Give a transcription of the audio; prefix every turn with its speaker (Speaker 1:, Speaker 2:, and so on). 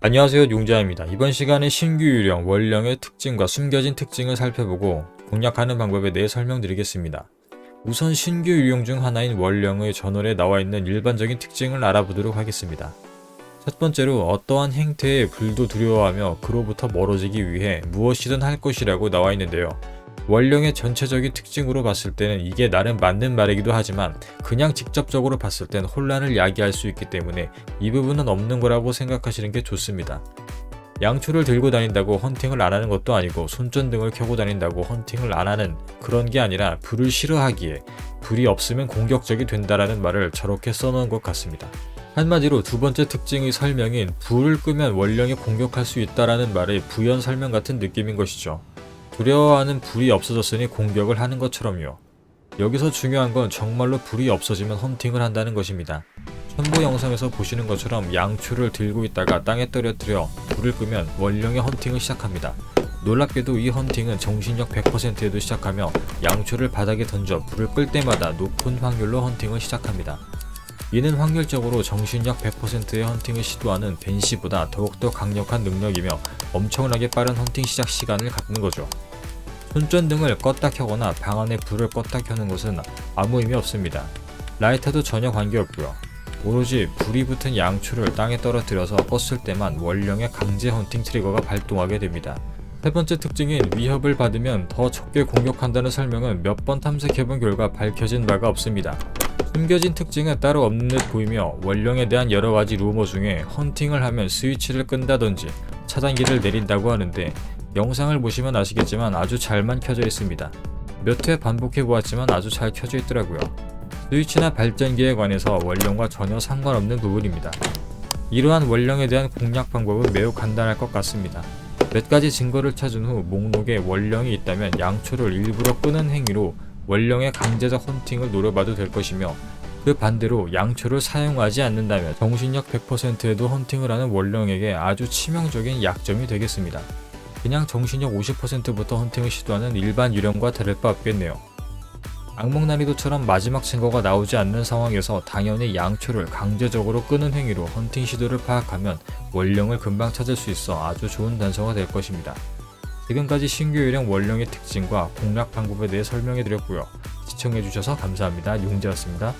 Speaker 1: 안녕하세요 용자입니다. 이번 시간에 신규 유령 원령의 특징과 숨겨진 특징을 살펴보고 공략하는 방법에 대해 설명드리겠습니다. 우선 신규 유령 중 하나인 원령의 전월에 나와 있는 일반적인 특징을 알아보도록 하겠습니다. 첫 번째로 어떠한 행태에 불도 두려워하며 그로부터 멀어지기 위해 무엇이든 할 것이라고 나와 있는데요. 원령의 전체적인 특징으로 봤을 때는 이게 나름 맞는 말이기도 하지만 그냥 직접적으로 봤을 땐 혼란을 야기할 수 있기 때문에 이 부분은 없는 거라고 생각하시는 게 좋습니다. 양초를 들고 다닌다고 헌팅을 안 하는 것도 아니고 손전등을 켜고 다닌다고 헌팅을 안 하는 그런 게 아니라 불을 싫어하기에 불이 없으면 공격적이 된다라는 말을 저렇게 써놓은 것 같습니다. 한마디로 두 번째 특징의 설명인 불을 끄면 원령이 공격할 수 있다라는 말의 부연 설명 같은 느낌인 것이죠. 두려워하는 불이 없어졌으니 공격을 하는 것처럼요. 여기서 중요한 건 정말로 불이 없어지면 헌팅을 한다는 것입니다. 첨부 영상에서 보시는 것처럼 양초를 들고 있다가 땅에 떨어뜨려 불을 끄면 원령의 헌팅을 시작합니다. 놀랍게도 이 헌팅은 정신력 100%에도 시작하며 양초를 바닥에 던져 불을 끌 때마다 높은 확률로 헌팅을 시작합니다. 이는 확률적으로 정신력 100%의 헌팅을 시도하는 벤시보다 더욱더 강력한 능력이며 엄청나게 빠른 헌팅 시작 시간을 갖는 거죠. 손전등을 껐다 켜거나 방 안에 불을 껐다 켜는 것은 아무 의미 없습니다. 라이터도 전혀 관계없고요. 오로지 불이 붙은 양초를 땅에 떨어뜨려서 껐을 때만 원령의 강제 헌팅 트리거가 발동하게 됩니다. 세 번째 특징인 위협을 받으면 더 적게 공격한다는 설명은 몇 번 탐색해본 결과 밝혀진 바가 없습니다. 숨겨진 특징은 따로 없는 듯 보이며 원령에 대한 여러 가지 루머 중에 헌팅을 하면 스위치를 끈다든지 차단기를 내린다고 하는데 영상을 보시면 아시겠지만 아주 잘만 켜져 있습니다. 몇 회 반복해 보았지만 아주 잘 켜져 있더라고요. 스위치나 발전기에 관해서 원령과 전혀 상관없는 부분입니다. 이러한 원령에 대한 공략 방법은 매우 간단할 것 같습니다. 몇 가지 증거를 찾은 후 목록에 원령이 있다면 양초를 일부러 끄는 행위로 원령의 강제적 헌팅을 노려봐도 될 것이며 그 반대로 양초를 사용하지 않는다면 정신력 100%에도 헌팅을 하는 원령에게 아주 치명적인 약점이 되겠습니다. 그냥 정신력 50%부터 헌팅을 시도하는 일반 유령과 다를 바 없겠네요. 악몽 난이도처럼 마지막 증거가 나오지 않는 상황에서 당연히 양초를 강제적으로 끄는 행위로 헌팅 시도를 파악하면 원령을 금방 찾을 수 있어 아주 좋은 단서가 될 것입니다. 지금까지 신규 유령 원령의 특징과 공략 방법에 대해 설명해 드렸고요. 시청해 주셔서 감사합니다. 용재였습니다.